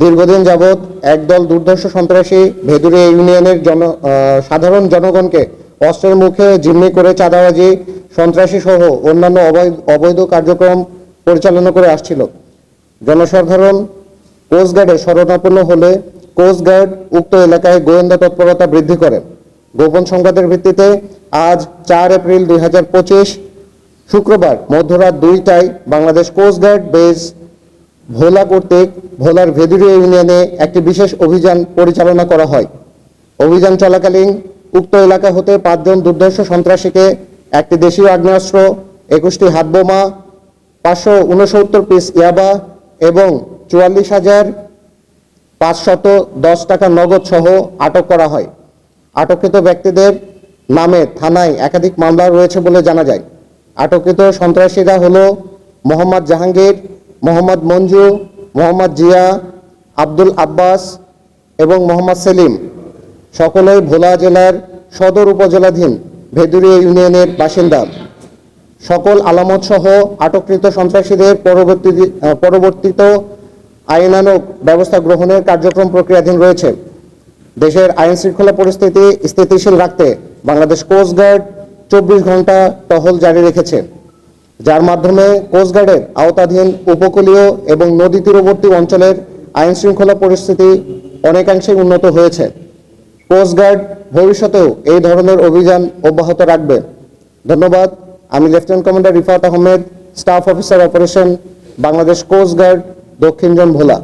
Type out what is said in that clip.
দীর্ঘদিন যাবৎ একদল দুর্ধর্ষ সন্ত্রাসী ভেদুরিয়া ইউনিয়নের জন সাধারণ জনগণকে অস্ত্রের মুখে জিম্মি করে চাঁদাবাজি সন্ত্রাসী সহ অন্যান্য অবৈধ অবৈধ কার্যক্রম পরিচালনা করে আসছিল। জনসাধারণ কোস্টগার্ডে শরণাপন্ন হলে কোস্টগার্ড উক্ত এলাকায় গোয়েন্দা তৎপরতা বৃদ্ধি করে। গোপন সংবাদের ভিত্তিতে আজ চার এপ্রিল দুই হাজার পঁচিশ শুক্রবার মধ্যরাত দুইটায় বাংলাদেশ কোস্টগার্ড বেস ভোলা কর্তৃক ভোলার ভেদুরিয়া ইউনিয়নে একটি বিশেষ অভিযান পরিচালনা করা হয়। অভিযান চলাকালীন উক্ত এলাকা হতে পাঁচজন দুর্ধর্ষ সন্ত্রাসীকে একটি দেশীয় আগ্নেয়াস্ত্র, একুশটি হাতবোমা, পাঁচশো উনসত্তর পিস ইয়াবা এবং চুয়াল্লিশ হাজার পাঁচশত দশ টাকা নগদ সহ আটক করা হয়। আটককৃত ব্যক্তিদের নামে থানায় একাধিক মামলা রয়েছে বলে জানা যায়। আটককৃত সন্ত্রাসীরা হল মোহাম্মদ জাহাঙ্গীর মোহাম্মদ মঞ্জু, মোহাম্মদ জিয়া, আব্দুল আব্বাস এবং মোহাম্মদ সেলিম। সকলেই ভোলা জেলার সদর উপজেলাধীন ভেদুরিয়া ইউনিয়নের বাসিন্দা। সকল আলামত সহ আটককৃত সন্ত্রাসীদের পরবর্তী পরবর্তীত আইনানুগ ব্যবস্থা গ্রহণের কার্যক্রম প্রক্রিয়াধীন রয়েছে। দেশের আইন শৃঙ্খলা পরিস্থিতি স্থিতিশীল রাখতে বাংলাদেশ কোস্টগার্ড চব্বিশ ঘণ্টা টহল জারি রেখেছে। যার মাধ্যমে কোস্টগার্ডের আওতাধীন উপকূলীয় এবং নদী তীরবর্তী অঞ্চলের আইন শৃঙ্খলা পরিস্থিতি অনেকাংশে উন্নত হয়েছে। কোস্টগার্ড ভবিষ্যতেও এই ধরনের অভিযান অব্যাহত রাখবে। ধন্যবাদ। আমি lieutenant commander Rifat Ahmed staff officer operation Bangladesh coast guard দক্ষিণ জোন ভোলা।